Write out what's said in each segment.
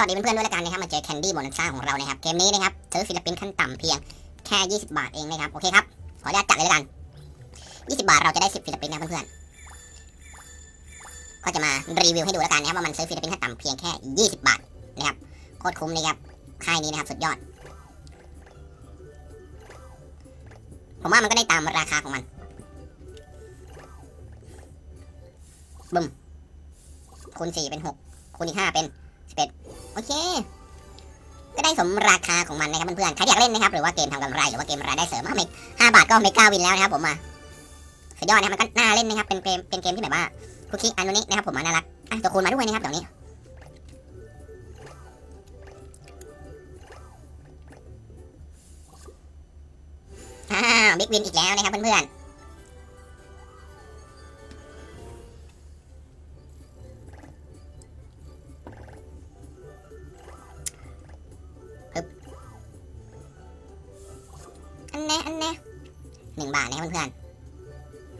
สวัสดีเพื่อนๆด้วยและกันนะครับมาเจอแคนดี้โบนัสซ่าของเรานะครับเกมนี้นะครับซื้อศิลปินขั้นต่ำเพียงแค่ 20 บาทเองนะครับโอเคครับขออนุญาตจัดเลยและกัน 20 บาทเราจะได้ 10ศิลปินนะเพื่อนๆก็จะมารีวิวให้ดูแล้วกันนะครับว่ามันซื้อศิลปินขั้นต่ำเพียงแค่ 20 บาทนะครับโคตรคุ้มเลยครับค่ายนี้นะครับสุดยอด ผมว่ามันก็ได้ตามราคาของมันบึ้มคูณ4เป็น 6คูณอีก5เป็น 11โอเค ก็ได้สมราคาของมันนะครับเพื่อนๆใครอยากเล่นนะครับ หรือว่าเกมทำกำไรหรือว่าเกมรายได้เสริมห้าเมกห้าบาทก็เมกาวินแล้วนะครับผมมาสุดยอดนะครับมันก็น่าเล่นนะครับ เป็นเกมเป็นเกมที่แบบว่าคุกคิกอันนี้นะครับผมมาน่ารักอะตัวคูณมาด้วยนะครับเดี๋ยวนี้อ่าบิ๊กวินอีกแล้วนะครับเพื่อนๆ อันแน่อันแน่หนึ่งบาทนะครับเพื่อน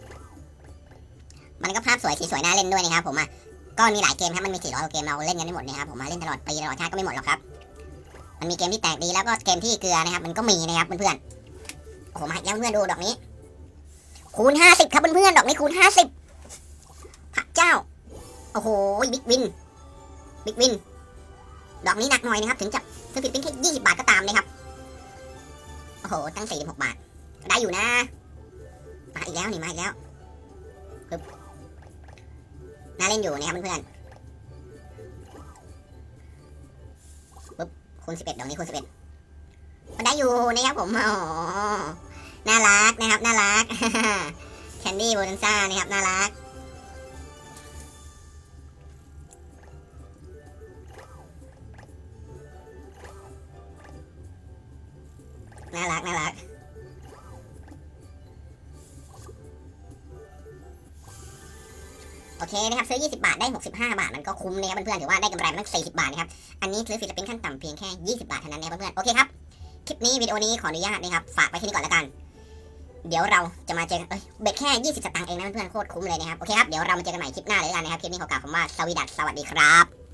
ๆมันก็ภาพสวยสีสวยน่าเล่นด้วยนะครับผมอะก็มีหลายเกมครับมันมี400กว่าเกมเราเล่นกันไม่หมดนะครับผมมาเล่นตลอดปีตลอดชาติก็ไม่หมดหรอกครับ มันมีเกมที่แตกดีแล้วก็เกมที่เกลือนะครับ มันก็มีนะครับเพื่อนๆโอ้โหมาแล้วเพื่อนดูดอกนี้ คูณ50ครับเพื่อนๆดอกนี้คูณ50พระเจ้าโอ้โหบิ๊กวินบิ๊กวินดอกนี้หนักหน่อยนะครับ ถึงจะซื้อผิดเป็นแค่20 บาทก็ตามนะครับ โอ้โห ตั้ง46บาท ได้อยู่นะ มาอีกแล้วนี่มาอีกแล้วปึ๊บน่าเล่นอยู่นะครับเพื่อนๆปึ๊บคูณ11ดอกนี้คูณ11มันได้อยู่นะครับผมโอ๋อน่ารักนะครับ น่ารัก แคนดี้โบนันซ่านะครับ น่ารัก น่ารักน่ารักโอเคนะครับซื้อ 20 บาท ได้ 65 บาท มันก็คุ้มนะครับเพื่อนๆถือว่าได้กำไรมาตั้ง40 บาทนะครับ อันนี้ซื้อศิลปินขั้นต่ำเพียงแค่ 20 บาทเท่านั้นนะครับเพื่อนๆโอเคครับ คลิปนี้วิดีโอนี้ขออนุญาตนะครับ ฝากไว้ที่นี่ก่อนแล้วกัน เดี๋ยวเราจะมาเจอกันเอ้ยเบ็ดแค่ 20 สตางค์เองนะเพื่อนๆโคตรคุ้มเลยนะครับ โอเคครับ เดี๋ยวเรามาเจอกันใหม่คลิปหน้าเลยละกันนะครับ คลิปนี้ขอกล่าวคำว่าสวัสดีครับ